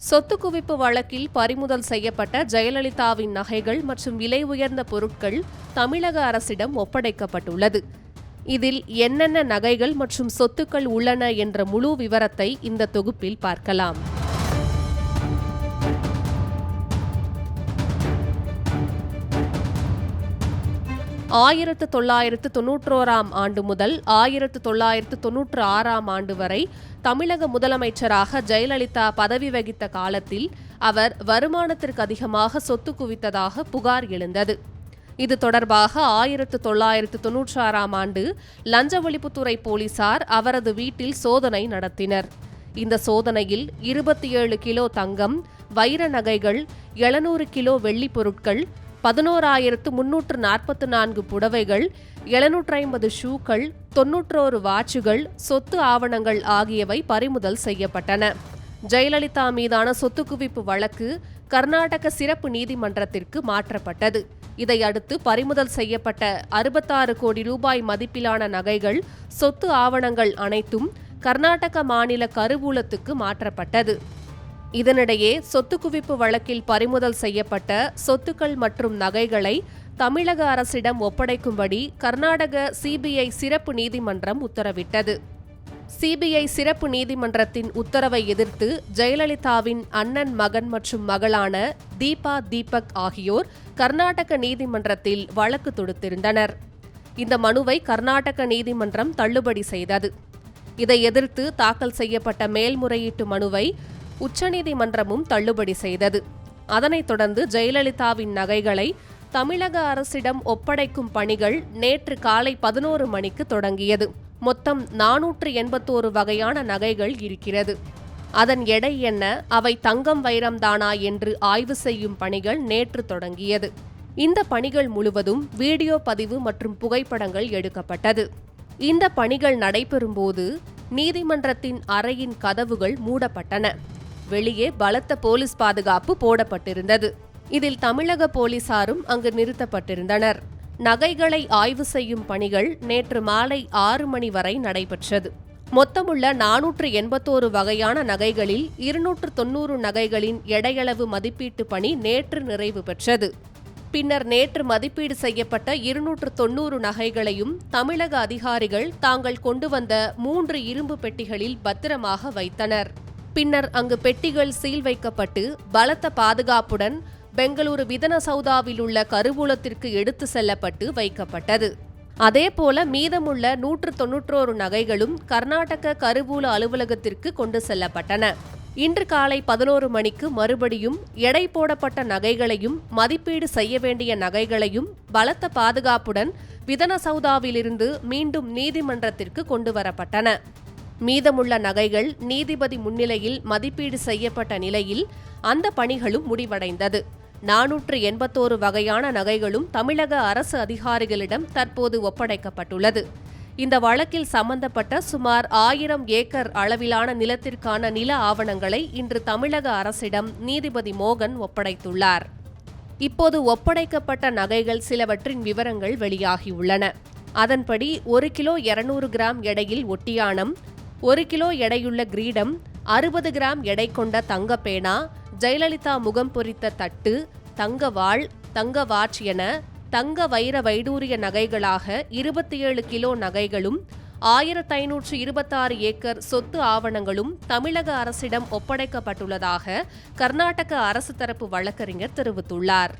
சொத்து குவிப்பு வழக்கில் பறிமுதல் செய்யப்பட்ட ஜெயலலிதாவின் நகைகள் மற்றும் விலை உயர்ந்த பொருட்கள் தமிழக அரசிடம் ஒப்படைக்கப்பட்டுள்ளது. இதில் என்னென்ன நகைகள் மற்றும் சொத்துக்கள் உள்ளன என்ற முழு விவரத்தை இந்த தொகுப்பில் பார்க்கலாம். ஆயிரத்து தொள்ளாயிரத்து தொன்னூற்றோராம் ஆண்டு முதல் ஆயிரத்து தொள்ளாயிரத்து தொன்னூற்று ஆறாம் ஆண்டு வரை தமிழக முதலமைச்சராக ஜெயலலிதா பதவி வகித்த காலத்தில் அவர் வருமானத்திற்கு அதிகமாக சொத்து குவித்ததாக புகார் எழுந்தது. இது தொடர்பாக ஆயிரத்து தொள்ளாயிரத்து தொன்னூற்றி ஆறாம் ஆண்டு லஞ்ச ஒழிப்புத்துறை போலீசார் அவரது வீட்டில் சோதனை நடத்தினர். இந்த சோதனையில் இருபத்தி ஏழு கிலோ தங்கம் வைர நகைகள் எழுநூறு கிலோ வெள்ளிப் பொருட்கள் பதினோராயிரத்து முன்னூற்று நாற்பத்து நான்கு புடவைகள் எழுநூற்று ஐம்பது ஷூக்கள் தொன்னூற்றோரு வாட்சுகள் சொத்து ஆவணங்கள் ஆகியவை பறிமுதல் செய்யப்பட்டன. ஜெயலலிதா மீதான சொத்து குவிப்பு வழக்கு கர்நாடக சிறப்பு நீதிமன்றத்திற்கு மாற்றப்பட்டது. இதையடுத்து பறிமுதல் செய்யப்பட்ட அறுபத்தாறு கோடி ரூபாய் மதிப்பிலான நகைகள் சொத்து ஆவணங்கள் அனைத்தும் கர்நாடக மாநில கருவூலத்துக்கு மாற்றப்பட்டது. இதனிடையே சொத்து குவிப்பு வழக்கில் பறிமுதல் செய்யப்பட்ட சொத்துக்கள் மற்றும் நகைகளை தமிழக அரசிடம் ஒப்படைக்கும்படி கர்நாடக சிபிஐ சிறப்பு நீதிமன்றம் உத்தரவிட்டது. சிபிஐ சிறப்பு நீதிமன்றத்தின் உத்தரவை எதிர்த்து ஜெயலலிதாவின் அண்ணன் மகன் மற்றும் மகளான தீபா தீபக் ஆகியோர் கர்நாடக நீதிமன்றத்தில் வழக்கு தொடுத்திருந்தனர். இந்த மனுவை கர்நாடக நீதிமன்றம் தள்ளுபடி செய்தது. இதை எதிர்த்து தாக்கல் செய்யப்பட்ட மேல்முறையீட்டு மனுவை உச்சநீதிமன்றமும் தள்ளுபடி செய்தது. அதனைத் தொடர்ந்து ஜெயலலிதாவின் நகைகளை தமிழக அரசிடம் ஒப்படைக்கும் பணிகள் நேற்று காலை பதினோரு மணிக்கு தொடங்கியது. மொத்தம் நானூற்று எண்பத்தோரு வகையான நகைகள் இருக்கிறது. அதன் எடை என்ன அவை தங்கம் வைரம்தானா என்று ஆய்வு செய்யும் பணிகள் நேற்று தொடங்கியது. இந்த பணிகள் முழுவதும் வீடியோ பதிவு மற்றும் புகைப்படங்கள் எடுக்கப்பட்டது. இந்த பணிகள் நடைபெறும்போது நீதிமன்றத்தின் அறையின் கதவுகள் மூடப்பட்டன. வெளியே பலத்த போலீஸ் பாதுகாப்பு போடப்பட்டிருந்தது. இதில் தமிழக போலீசாரும் அங்கு நிறுத்தப்பட்டிருந்தனர். நகைகளை ஆய்வு செய்யும் பணிகள் நேற்று மாலை ஆறு மணி வரை நடைபெற்றது. மொத்தமுள்ள நானூற்று எண்பத்தோரு வகையான நகைகளில் இருநூற்று தொன்னூறு நகைகளின் எடையளவு மதிப்பீட்டு பணி நேற்று நிறைவு பெற்றது. பின்னர் நேற்று மதிப்பீடு செய்யப்பட்ட இருநூற்று தொன்னூறு நகைகளையும் தமிழக அதிகாரிகள் தாங்கள் கொண்டு வந்த மூன்று இரும்பு பெட்டிகளில் பத்திரமாக வைத்தனர். பின்னர் அங்கு பெட்டிகள் சீல் வைக்கப்பட்டு பலத்த பாதுகாப்புடன் பெங்களூரு விதனசௌதாவில் உள்ள கருவூலத்திற்கு எடுத்து செல்லப்பட்டு வைக்கப்பட்டது. அதேபோல மீதமுள்ள நூற்று தொன்னூற்றோரு நகைகளும் கர்நாடக கருவூல அலுவலகத்திற்கு கொண்டு செல்லப்பட்டன. இன்று காலை பதினோரு மணிக்கு மறுபடியும் எடை போடப்பட்ட நகைகளையும் மதிப்பீடு செய்ய வேண்டிய நகைகளையும் பலத்த பாதுகாப்புடன் விதனசௌதாவிலிருந்து மீண்டும் நீதிமன்றத்திற்கு கொண்டு வரப்பட்டன. மீதமுள்ள நகைகள் நீதிபதி முன்னிலையில் மதிப்பீடு செய்யப்பட்ட நிலையில் அந்த பணிகளும் முடிவடைந்தது. நாநூற்று எண்பத்தோரு வகையான நகைகளும் தமிழக அரசு அதிகாரிகளிடம் தற்போது ஒப்படைக்கப்பட்டுள்ளது. இந்த வழக்கில் சம்பந்தப்பட்ட சுமார் ஆயிரம் ஏக்கர் அளவிலான நிலத்திற்கான நில ஆவணங்களை இன்று தமிழக அரசிடம் நீதிபதி மோகன் ஒப்படைத்துள்ளார். இப்போது ஒப்படைக்கப்பட்ட நகைகள் சிலவற்றின் விவரங்கள் வெளியாகியுள்ளன. அதன்படி ஒரு கிலோ இருநூறு கிராம் எடையில் ஒட்டியானம் ஒரு கிலோ எடையுள்ள கிரீடம் அறுபது கிராம் எடை கொண்ட தங்கப்பேனா ஜெயலலிதா முகம் பொறித்த தட்டு தங்க வாழ் தங்க வாட்ச் என தங்க வைர வைடூரிய நகைகளாக இருபத்தி ஏழு கிலோ நகைகளும் ஆயிரத்து ஐநூற்று இருபத்தாறு ஏக்கர் சொத்து ஆவணங்களும் தமிழக அரசிடம் ஒப்படைக்கப்பட்டுள்ளதாக கர்நாடக அரசு தரப்பு வழக்கறிஞர் தெரிவித்துள்ளார்.